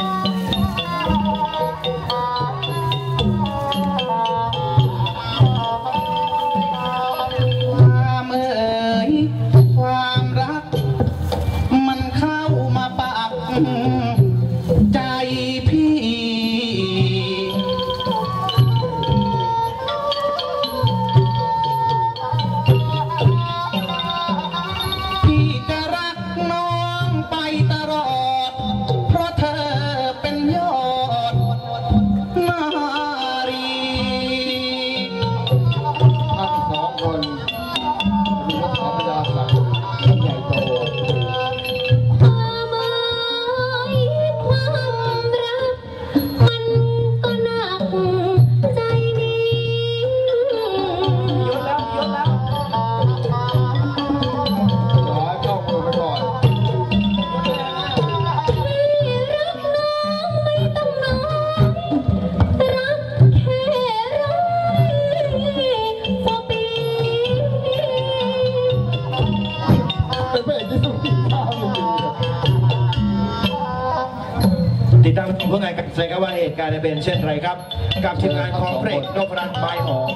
Bye. ติดตามผลงานกันเลยครับว่าเหตุการณ์จะเป็นเช่นไรครับ กับทีมงานของเพลงนพรัตน์ใบหอม